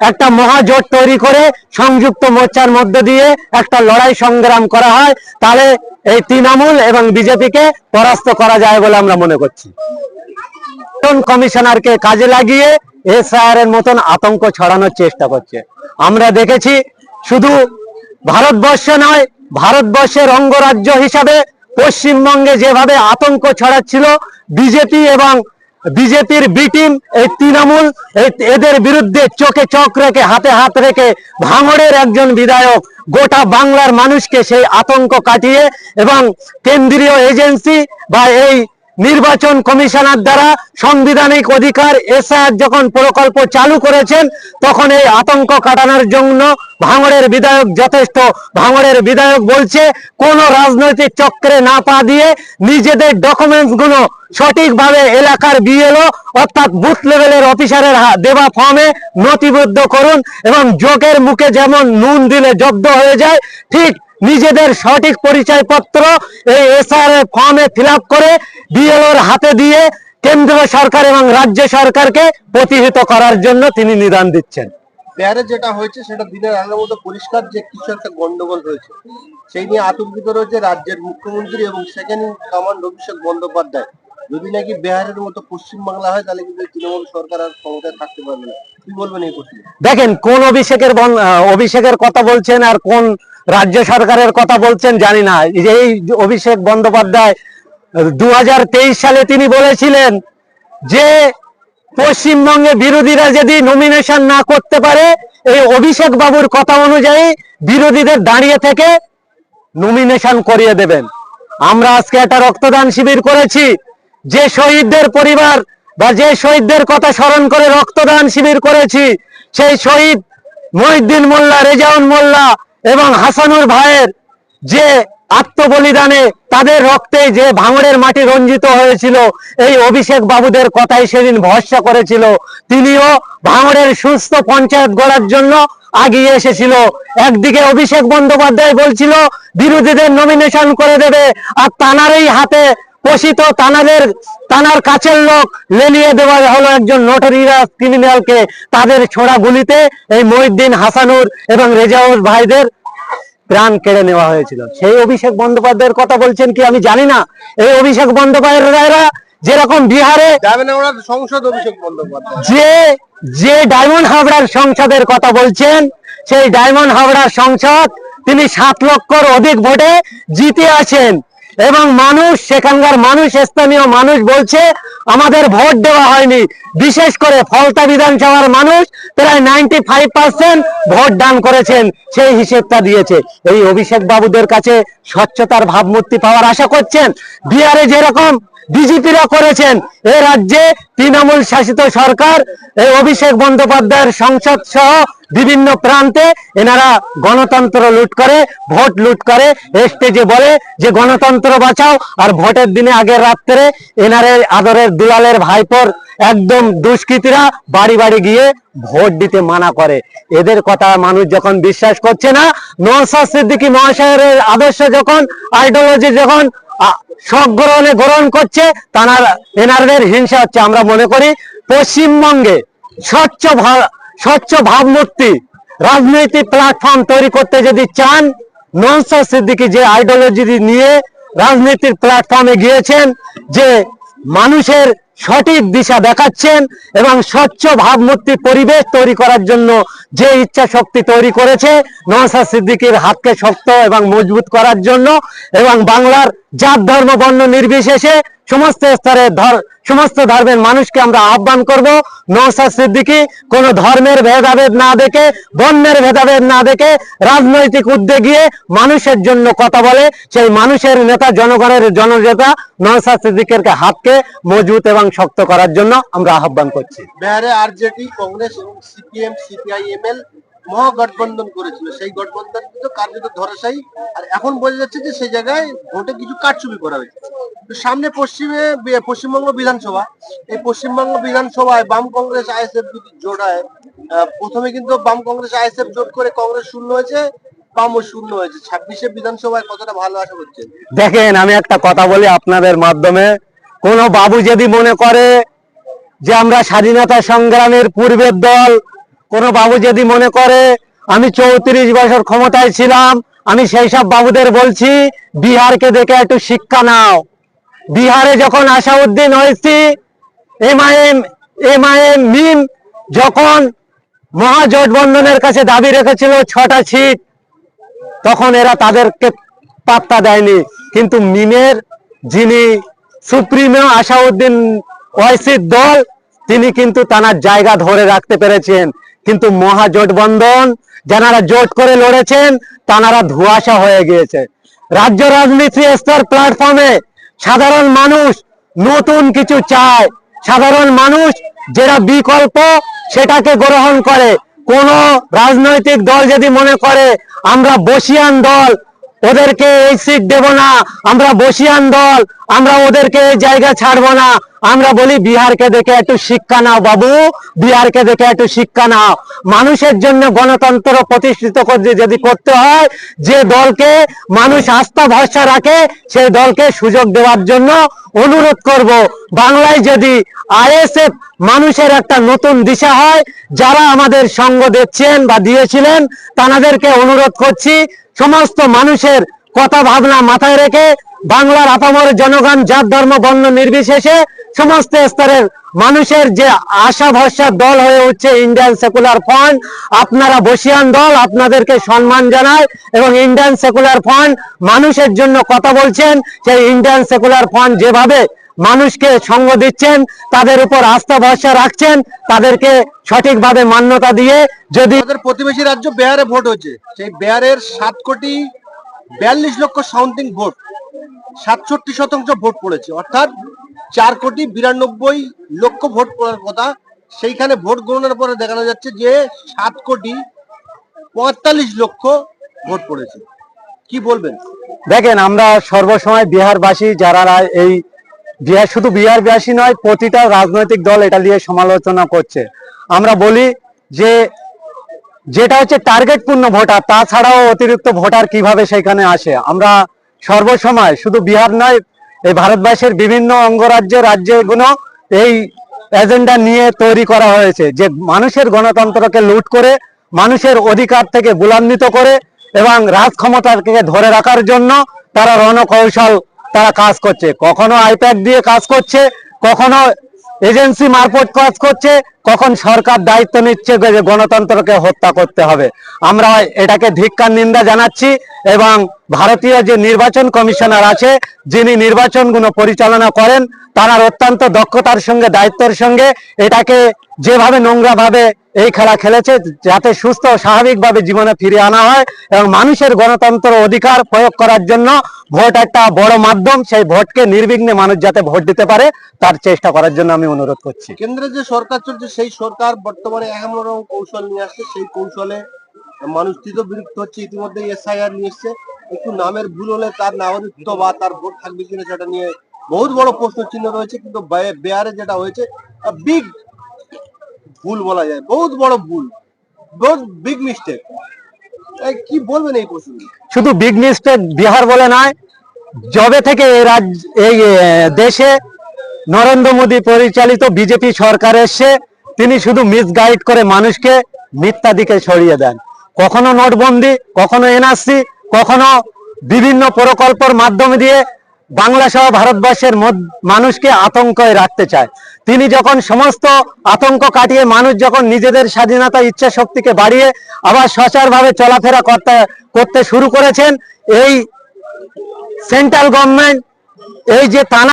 একটা মহাজোট তৈরি করে সংযুক্ত মোর্চার মধ্য দিয়ে একটা লড়াই সংগ্রাম করা হয়। তাহলে এই তৃণমূল এবং বিজেপিকে পরাস্ত করা যায় বলে আমরা মনে করছি। কমিশনারকে কাজে লাগিয়ে এসআইআর এর মতন আতঙ্ক ছড়ানোর চেষ্টা করছে। আমরা দেখেছি শুধু ভারতবর্ষে নয়, ভারতবর্ষের অঙ্গরাজ্য হিসাবে পশ্চিমবঙ্গে যেভাবে আতঙ্ক ছড়াচ্ছিল, বিজেপি এবং বিজেপির বি টিম, এই তৃণমূল এদের বিরুদ্ধে চোখে চোখ রেখে, হাতে হাত রেখে ভাঙড়ের একজন বিধায়ক গোটা বাংলার মানুষকে সেই আতঙ্ক কাটিয়ে এবং কেন্দ্রীয় এজেন্সি বা এই নির্বাচন কমিশনার দ্বারা সাংবিধানিক অধিকার এসআর যখন প্রকল্প চালু করেছেন, তখন এই আতঙ্ক কাটানোর জন্য ভাঙড়ের বিধায়ক যথেষ্ট। ভাঙড়ের বিধায়ক বলছে, কোন রাজনৈতিক চক্রে না পা দিয়ে নিজেদের ডকুমেন্টসগুলো সঠিকভাবে এলাকার বিএলও অর্থাৎ বুথ লেভেলের অফিসারের দেওয়া ফর্মে নথিবদ্ধ করুন এবং যোগের মুখে যেমন নুন দিলে জব্দ হয়ে যায়, ঠিক নিজেদের সঠিক পরিচয়পত্র এই এসআর এর ফর্মে ফিল করে বিএলওর হাতে দিয়ে কেন্দ্র সরকার এবং রাজ্য সরকারকে প্রতিহিত করার জন্য তিনি নিদান দিচ্ছেন। বিহারে যেটা হয়েছে সেটা দিনের আলোর মতো পরিষ্কার যে কিছু একটা গন্ডগোল হয়েছে সেই নিয়ে আতঙ্কিত রয়েছে রাজ্যের মুখ্যমন্ত্রী এবং সেকেন্ড কমান্ড অভিষেক বন্দ্যোপাধ্যায়। যদি নাকি বিহারের মতো পশ্চিমবাংলা হয় তাহলে কিন্তু তৃণমূল সরকার আর ক্ষমতায় থাকতে পারবে না। কি বলবেন এই প্রশ্নে? দেখেন কোন অভিষেকের অভিষেকের কথা বলছেন আর কোন রাজ্য সরকারের কথা বলছেন জানি না। এই অভিষেক বন্দ্যোপাধ্যায় দু হাজার তেইশ সালে তিনি বলেছিলেন যে পশ্চিমবঙ্গে বিরোধীরা যদি নমিনেশন না করতে পারে, এই অভিষেক বাবুর কথা অনুযায়ী বিরোধীদের দাঁড়িয়ে থেকে নমিনেশন করিয়ে দেবেন। আমরা আজকে একটা রক্তদান শিবির করেছি। যে শহীদদের পরিবার বা যে শহীদদের কথা স্মরণ করে রক্তদান শিবির করেছি, সেই শহীদ মহিউদ্দিন মোল্লা রেজাউন মোল্লা এবং হাসানুর ভাইয়ের যে আত্মবলিদানে তাদের রক্তে যে ভাঙড়ের মাটি রঞ্জিত হয়েছিল, এই অভিষেক বাবুদের কথাই সেদিন ভরসা করেছিল। তিনিও ভাঙড়ের সুস্থ পঞ্চায়েত গড়ার জন্য আগিয়ে এসেছিল। একদিকে অভিষেক বন্দ্যোপাধ্যায় বলছিল, বিরোধীদের নমিনেশন করে দেবে। আর তানারই হাতে পোষিত তানাদের, তানার কাছের লোক লেলিয়ে দেওয়া হলো একজন নোটরিয়াস ক্রিমিনালকে তাদের ছোড়া গুলিতে এই মহিউদ্দিন হাসানুর এবং রেজাউর ভাইদের প্রাণ কেড়ে নেওয়া হয়েছিল। সেই অভিষেক বন্দ্যোপাধ্যায়ের কথা বলছেন কি আমি জানি না। এই অভিষেক বন্দ্যোপাধ্যায়রা যেরকম বিহারে সংসদ অভিষেক বন্দ্যোপাধ্যায়। যে যে ডায়মন্ড হাবড়ার সংসদের কথা বলছেন সেই ডায়মন্ড হাবড়ার সংসদ তিনি সাত লক্ষর অধিক ভোটে জিতে আছেন। এবং মানুষ, সেখানকার মানুষ, স্থানীয় মানুষ বলছে, আমাদের ভোট দেওয়া হয়নি। বিশেষ করে ফলতা বিধানসভার মানুষ প্রায় নাইনটি ফাইভ পার্সেন্ট ভোট দান করেছেন, সেই হিসেবটা দিয়েছে। এই অভিষেক বাবুদের কাছে স্বচ্ছতার ভাবমূর্তি পাওয়ার আশা করছেন। বিহারে যেরকম বিজেপিরা করেছেন, এ রাজ্যে তৃণমূল শাসিত সরকার, এই অভিষেক বন্দ্যোপাধ্যায়ের সংসদ সহ বিভিন্ন প্রান্তে এনারা গণতন্ত্র লুট করে, ভোট লুট করে স্টেজে বলে যে গণতন্ত্র বাঁচাও আর ভোটের দিনে আগের রাত্রে এনারে আদরের দুলালের ভাইপোর একদম দুষ্কৃতীরা বাড়ি বাড়ি গিয়ে ভোট দিতে মানা করে। এদের কথা মানুষ যখন বিশ্বাস করছে না, নওশাদ সিদ্দিকী মহাশয়ের আদর্শ যখন আইডিওলজি যখন সগ্রহণে গ্রহণ করছে তার এনারদের হিংসা হচ্ছে, আমরা মনে করি পশ্চিমবঙ্গে স্বচ্ছ স্বচ্ছ ভাবমূর্তি, রাজনৈতিক প্ল্যাটফর্ম তৈরি করতে যদি চান ননসার সিদ্দিকি যে আইডিওলজি নিয়ে রাজনৈতিক প্ল্যাটফর্মে গিয়েছেন, যে মানুষের সঠিক দিশা দেখাচ্ছেন এবং স্বচ্ছ ভাবমূর্তি পরিবেশ তৈরি করার জন্য যে ইচ্ছা শক্তি তৈরি করেছে নওয়াজ সিদ্দিকীর হাতকে শক্ত এবং মজবুত করার জন্য এবং বাংলার জাত, ধর্ম, বর্ণ নির্বিশেষে সমস্ত স্তরের ধর, সমস্ত ধর্মের মানুষকে আমরা আহ্বান করব। নওশাদ সিদ্দিকী কোন ধর্মের ভেদাভেদ না দেখে, বর্ণের ভেদাভেদ না দেখে রাজনৈতিক উদ্যোগিয়ে মানুষের জন্য কথা বলে। সেই মানুষের নেতা, জনগণের জননেতা নওশাদ সিদ্দিকের হাতকে মজবুত এবং শক্ত করার জন্য আমরা আহ্বান করছি। আরজেডি কংগ্রেস এবং সিপিএম সিপিআইএমএল মহাগঠবন্ধন করেছিল। সেই গঠবন্ধন কিন্তু কার্যত ধরাশায়ী। আর এখন বোঝা যাচ্ছে যে সেই জায়গায় ভোটে কিছু কারচুপি করা হয়েছে। সামনে পশ্চিমে পশ্চিমবঙ্গ বিধানসভা। এই পশ্চিমবঙ্গ বিধানসভায় বাম কংগ্রেস আইএসএফ যদি জোট হয় প্রথমে কিন্তু বাম কংগ্রেস আইএসএফ জোট করে কংগ্রেস শূন্য হয়েছে শূন্য হয়েছে। ছাব্বিশে বিধানসভায় কতটা দেখেন, আমি একটা কথা বলি আপনাদের মাধ্যমে। কোন বাবু যদি মনে করে যে আমরা স্বাধীনতা সংগ্রামের পূর্বের দল, কোনো বাবু যদি মনে করে, আমি চৌত্রিশ বছর ক্ষমতায় ছিলাম, আমি সেই সব বাবুদের বলছি, বিহারকে দেখে একটু শিক্ষা নাও। বিহারে যখন আসাউদ্দিন হয়েছি, এমআইএম এমআইএম মিম যখন মহাজোটবন্ধনের কাছে দাবি রেখেছিল ছটা সিট তখন এরা তাদেরকে পাত্তা দেয়নি। কিন্তু মিমের যিনি সুপ্রিমো আসাউদ্দিন ওয়াইসির দল, তিনি কিন্তু তানার জায়গা ধরে রাখতে পেরেছেন। কিন্তু মহাজোটবন্ধন যারা জোট করে লড়েছেন, তানারা ধোঁয়াশা হয়ে গিয়েছে। রাজ্য রাজনীতি স্তর প্ল্যাটফর্মে সাধারণ মানুষ নতুন কিছু চায়। সাধারণ মানুষ যেটা বিকল্প, সেটাকে গ্রহণ করে। কোন রাজনৈতিক দল যদি মনে করে, আমরা বসিয়ান দল, ওদেরকে এই সিট দেব না, আমরা বসিয়ান দল আমরা ওদেরকে জায়গা ছাড়বো না। আমরা বলি, বিহারকে দেখে একটু শিক্ষা নাও বাবু, বিহারকে দেখে একটু শিক্ষা নাও। মানুষের জন্য গণতন্ত্র প্রতিষ্ঠিত করতে যদি করতে হয়, যে দলকে মানুষ আস্থা ভরসা রাখে সেই দলকে সুযোগ দেওয়ার জন্য অনুরোধ করব। বাংলায় যদি আইএসএফ মানুষের একটা নতুন দিশা হয়, যারা আমাদের সঙ্গ দিচ্ছেন বা দিয়েছিলেন তাদেরকে অনুরোধ করছি, সমস্ত মানুষের কথা ভাবনা মাথায় রেখে বাংলার আপামর জনগণ, জাত, ধর্ম, বর্ণ নির্বিশেষে সমস্ত স্তরের মানুষের যে আশা ভরসার দল হয়ে উঠছে ইন্ডিয়ান সেকুলার ফান্ড আপনারা বসিয়ান দল, আপনাদেরকে সম্মান জানায় এবং ইন্ডিয়ান সেকুলার ফান্ড মানুষের জন্য কথা বলছেন, সেই ইন্ডিয়ান সেকুলার ফান্ড যেভাবে মানুষকে সঙ্গ দিচ্ছেন, তাদের উপর আস্থা ভরসা রাখছেন, তাদেরকে সঠিকভাবে মান্যতা দিয়ে যদি প্রতিবেশী রাজ্য বিহারে ভোট হচ্ছে সেই বিহারের সাত কোটি বিয়াল্লিশ লক্ষ সাউন্ডিং ভোট। সাতষট্টি শতাংশ ভোট পড়েছে। অর্থাৎ চার কোটি বিরানব্বই লক্ষ ভোট পড়ার কথা। সেইখানে ভোট গণনার পরে দেখানো যাচ্ছে যে সাত কোটি পঁয়তাল্লিশ লক্ষ ভোট পড়েছে। কি বলবেন? দেখেন, আমরা সর্বসময় বিহারবাসী যারা এই বিহার শুধু বিহারবাসী নয়, প্রতিটা রাজনৈতিক দল এটা নিয়ে সমালোচনা করছে। আমরা বলি যে, যেটা হচ্ছে টার্গেট পূর্ণ ভোটার, তাছাড়াও অতিরিক্ত ভোটার কীভাবে সেখানে আসে? আমরা সর্বসময়, শুধু বিহার নয়, এই ভারতবর্ষের বিভিন্ন অঙ্গরাজ্য, রাজ্যগুলো এই এজেন্ডা নিয়ে তৈরি করা হয়েছে, যে মানুষের গণতন্ত্রকে লুট করে, মানুষের অধিকার থেকে বুলান্বিত করে এবং রাজ ক্ষমতাকে ধরে রাখার জন্য তারা রণকৌশল তারা কাজ করছে। কখনো আইপ্যাড দিয়ে কাজ করছে, কখনো এজেন্সি মারফত কাজ করছে কখন সরকার দায়িত্ব নিচ্ছে যে গণতন্ত্রকে হত্যা করতে হবে। আমরা এটাকে ধিক্কার, নিন্দা জানাচ্ছি এবং ভারতীয় যে নির্বাচন কমিশনার আছে, যিনি নির্বাচনগুলো পরিচালনা করেন, তারা অত্যন্ত দক্ষতার সঙ্গে, দায়িত্বের সঙ্গে এটাকে যেভাবে নোংরা ভাবে এই খেলা খেলেছে, যাতে সুস্থ, স্বাভাবিকভাবে জীবনে ফিরে আনা হয় এবং মানুষের গণতন্ত্র অধিকার প্রয়োগ করার জন্য ভোট একটা বড় মাধ্যম, সেই ভোটকে নির্বিঘ্নে মানুষ যাতে ভোট দিতে পারে, তার চেষ্টা করার জন্য আমি অনুরোধ করছি। কেন্দ্রে যে সরকার চলছে সেই সরকার বর্তমানে এমন রকম কৌশল নিয়ে আসছে, সেই কৌশলে মানুষ তীব্র বিরক্ত হচ্ছে। ইতিমধ্যে এসআইআর নিয়ে এসছে। একটু নামের ভুল হলে তার নাগরিকত্ব বা তার ভোট থাকবে কিনা সেটা নিয়ে বহুত বড় প্রশ্ন চিহ্ন রয়েছে, কিন্তু বেয়ারে যেটা হয়েছে বিগ ভুল বলা যায়। বহুত বড় ভুল। বহুত বিগ মিস্টেক কি বলবেন এই প্রশ্ন? শুধু বিগ মিস্টেক বিহার বলে নয় জবে থেকে এই রাজ্য, এই দেশে নরেন্দ্র মোদী পরিচালিত বিজেপি সরকার এসে তিনি শুধু মিসগাইড করে মানুষকে মিথ্যা দিকে ছড়িয়ে দেন। কখনো নোটবন্দি, কখনো এনআরসি, কখনো বিভিন্ন প্রকল্পের মাধ্যমে দিয়ে বাংলা সহ ভারতবর্ষের মানুষকে আতঙ্কে রাখতে চায়। তিনি যখন সমস্ত আতঙ্ক কাটিয়ে মানুষ যখন নিজেদের স্বাধীনতা, ইচ্ছা শক্তিকে বাড়িয়ে আবার সচারভাবে চলাফেরা করতে করতে শুরু করেছেন, এই সেন্ট্রাল গভর্নমেন্ট এই যে